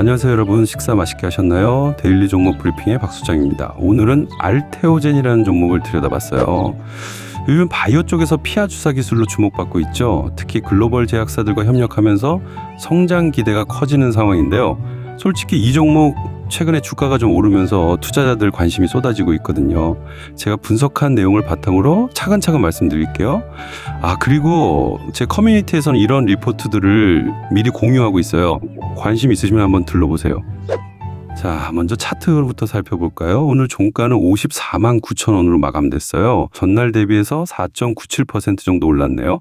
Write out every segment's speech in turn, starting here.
안녕하세요 여러분 식사 맛있게 하셨나요? 데일리 종목 브리핑의 박수장입니다. 오늘은 알테오젠이라는 종목을 들여다봤어요. 요즘 바이오 쪽에서 피하 주사 기술로 주목받고 있죠. 특히 글로벌 제약사들과 협력하면서 성장 기대가 커지는 상황인데요. 솔직히 이 종목 최근에 주가가 좀 오르면서 투자자들 관심이 쏟아지고 있거든요. 제가 분석한 내용을 바탕으로 차근차근 말씀드릴게요. 아, 그리고 제 커뮤니티에서는 이런 리포트들을 미리 공유하고 있어요. 관심 있으시면 한번 들러보세요. 자, 먼저 차트부터 살펴볼까요? 오늘 종가는 54만 9천 원으로 마감됐어요. 전날 대비해서 4.97% 정도 올랐네요.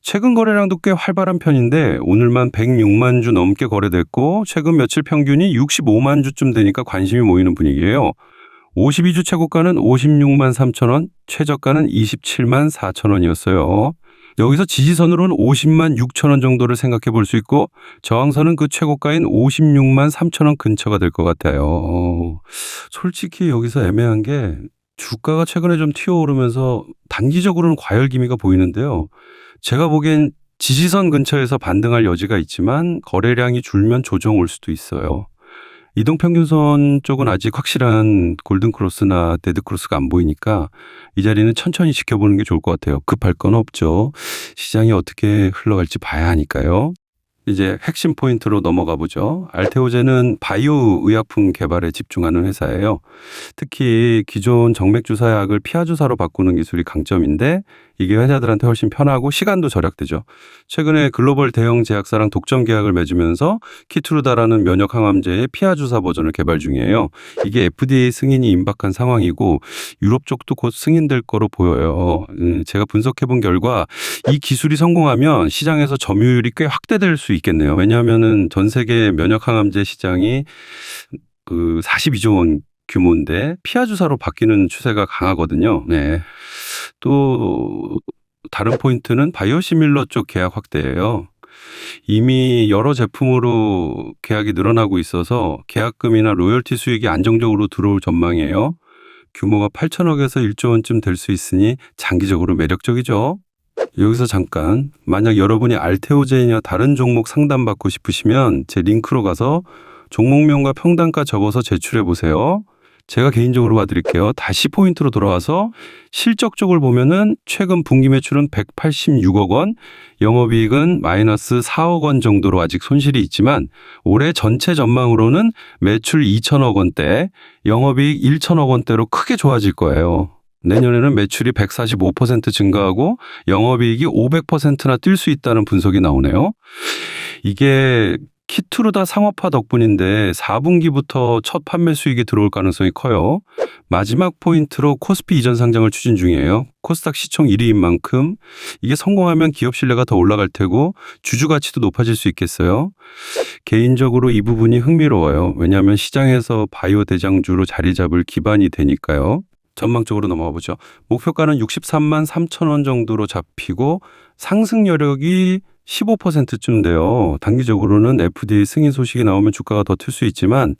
최근 거래량도 꽤 활발한 편인데 오늘만 106만 주 넘게 거래됐고 최근 며칠 평균이 65만 주쯤 되니까 관심이 모이는 분위기예요. 52주 최고가는 56만 3천 원, 최저가는 27만 4천 원이었어요. 여기서 지지선으로는 50만 6천 원 정도를 생각해 볼 수 있고 저항선은 그 최고가인 56만 3천 원 근처가 될 것 같아요. 솔직히 여기서 애매한 게 주가가 최근에 좀 튀어오르면서 단기적으로는 과열 기미가 보이는데요. 제가 보기엔 지지선 근처에서 반등할 여지가 있지만 거래량이 줄면 조정 올 수도 있어요. 이동 평균선 쪽은 아직 확실한 골든 크로스나 데드 크로스가 안 보이니까 이 자리는 천천히 지켜보는 게 좋을 것 같아요. 급할 건 없죠. 시장이 어떻게 흘러갈지 봐야 하니까요. 이제 핵심 포인트로 넘어가 보죠. 알테오제는 바이오 의약품 개발에 집중하는 회사예요. 특히 기존 정맥주사약을 피하주사로 바꾸는 기술이 강점인데 이게 회사들한테 훨씬 편하고 시간도 절약되죠. 최근에 글로벌 대형 제약사랑 독점 계약을 맺으면서 키트루다라는 면역 항암제의 피하 주사 버전을 개발 중이에요. 이게 FDA 승인이 임박한 상황이고 유럽 쪽도 곧 승인될 거로 보여요. 음, 제가 분석해 본 결과 이 기술이 성공하면 시장에서 점유율이 꽤 확대될 수 있겠네요. 왜냐하면은 전 세계 면역 항암제 시장이 그 42조 원 규모인데 피하 주사로 바뀌는 추세가 강하거든요. 네. 또 다른 포인트는 바이오시밀러 쪽 계약 확대예요. 이미 여러 제품으로 계약이 늘어나고 있어서 계약금이나 로열티 수익이 안정적으로 들어올 전망이에요. 규모가 8천억에서 1조 원쯤 될 수 있으니 장기적으로 매력적이죠. 여기서 잠깐 만약 여러분이 알테오제이나 다른 종목 상담받고 싶으시면 제 링크로 가서 종목명과 평단가 적어서 제출해 보세요. 제가 개인적으로 봐드릴게요. 다시 포인트로 돌아와서 실적 쪽을 보면은 최근 분기 매출은 186억 원, 영업이익은 마이너스 4억 원 정도로 아직 손실이 있지만 올해 전체 전망으로는 매출 2천억 원대, 영업이익 1천억 원대로 크게 좋아질 거예요. 내년에는 매출이 145% 증가하고 영업이익이 500%나 뛸 수 있다는 분석이 나오네요. 이게 키트루다 상업화 덕분인데 4분기부터 첫 판매 수익이 들어올 가능성이 커요. 마지막 포인트로 코스피 이전 상장을 추진 중이에요. 코스닥 시총 1위인 만큼 이게 성공하면 기업 신뢰가 더 올라갈 테고 주주 가치도 높아질 수 있겠어요. 개인적으로 이 부분이 흥미로워요. 왜냐하면 시장에서 바이오 대장주로 자리 잡을 기반이 되니까요. 전망적으로 넘어가 보죠. 목표가는 63만 3천 원 정도로 잡히고 상승 여력이 15%쯤 돼요. 단기적으로는 FDA 승인 소식이 나오면 주가가 더틀수 있지만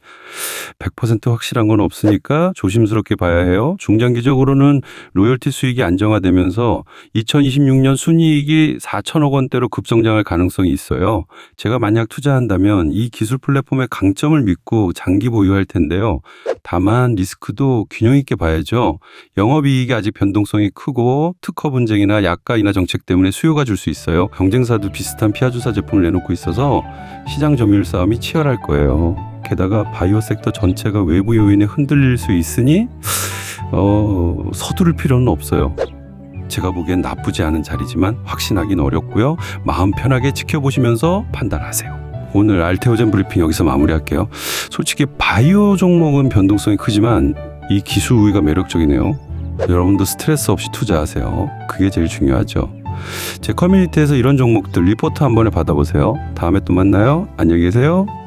100% 확실한 건 없으니까 조심스럽게 봐야 해요. 중장기적으로는 로열티 수익이 안정화되면서 2026년 순이익이 4천억 원대로 급성장할 가능성이 있어요. 제가 만약 투자한다면 이 기술 플랫폼의 강점을 믿고 장기 보유할 텐데요. 다만 리스크도 균형 있게 봐야죠. 영업이익이 아직 변동성이 크고 특허 분쟁이나 약가 인하 정책 때문에 수요가 줄 수 있어요. 경쟁사도 비슷한 피하주사 제품을 내놓고 있어서 시장 점유율 싸움이 치열할 거예요. 게다가 바이오 섹터 전체가 외부 요인에 흔들릴 수 있으니 어, 서두를 필요는 없어요. 제가 보기엔 나쁘지 않은 자리지만 확신하긴 어렵고요. 마음 편하게 지켜보시면서 판단하세요. 오늘 알테오젠 브리핑 여기서 마무리할게요. 솔직히 바이오 종목은 변동성이 크지만 이 기술 우위가 매력적이네요. 여러분도 스트레스 없이 투자하세요. 그게 제일 중요하죠. 제 커뮤니티에서 이런 종목들 리포트 한 번에 받아보세요. 다음에 또 만나요. 안녕히 계세요.